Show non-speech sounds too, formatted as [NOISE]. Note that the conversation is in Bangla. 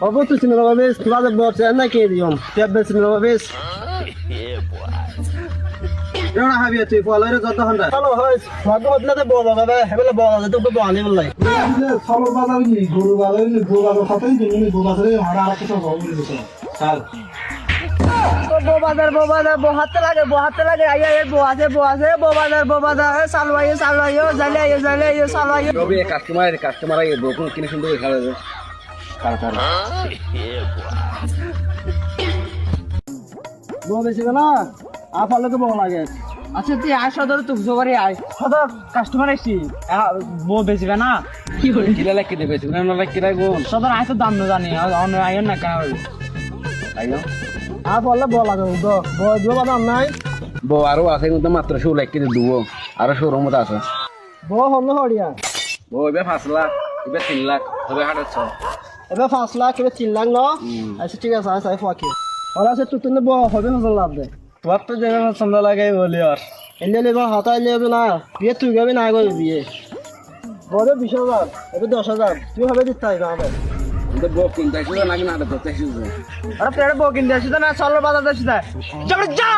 Obo tu sinema uma vez, [LAUGHS] tu vai botar na que idiom. Tu é sinema uma vez. কেন হাবি তুই পলারে যত হন্ডা Hello, hoy. Swago বদলাতে বলা যাবে, হেবেলে বলা যাবে, তোকে বলা বলাই। সরল বাজার নি গরু বাজার নি গরু বাজার সাথেই দিন গরু বাজারে হাড়া আর কিছু হবে না চাল বোবাদার বোবাদার বহাতে লাগে বহাতে লাগে আইয়া এ বোয়াছে বোয়াছে বোবাদার বোবাদার সালওয়াইয়ে সালওয়াইয়ে জালে আইয়ে জালে আইয়ে সালওয়াইয়ে রবি কাস্টমার কাস্টমার আই বকুন কিনে সুন্দর খেলা যাবে কারা কারা বো বেশি না আফালোকে বলা লাগে। আচ্ছা তুই আয় সদর তুই জোগাড়ি আয়। সদর কাস্টমার আইছি বো বেশি না? কি করে কিলা লাগ কিনে বেশি না লাগ কিরা গুণ সদর আয় তো দাম না জানি। অন্য আইন না কেন আইও। আর বললে বলা যাবে গো বো দিও দাম নাই বো আরও আছে কিন্তু মাত্র শো লাগ দুবো। আরও শোরুম আছে। বো হন্য হরিয়া। বো এবার লাখ এবার তিন লাখ তবে হাটাচ্ছ এবার পাঁচ লাখ এবার তিন লাখ ন আচ্ছা ঠিক আছে আচ্ছা ফাঁকি ওরা সে তুই ব হবে না লাভ দে তোর তো যেন পছন্দ লাগে বলি আর। এনে লেবা হাতাই লেবে না। বিয়ে তুই গাবি না গো বিয়ে। বড় বিশ হাজার এবার দশ হাজার। তুই হবে দিতে হবে আমাদের কিন্তু কিনতে আরে পেড়ে বকিন দিয়ে আসিস না চলো বাজার দিয়ে আসিস যা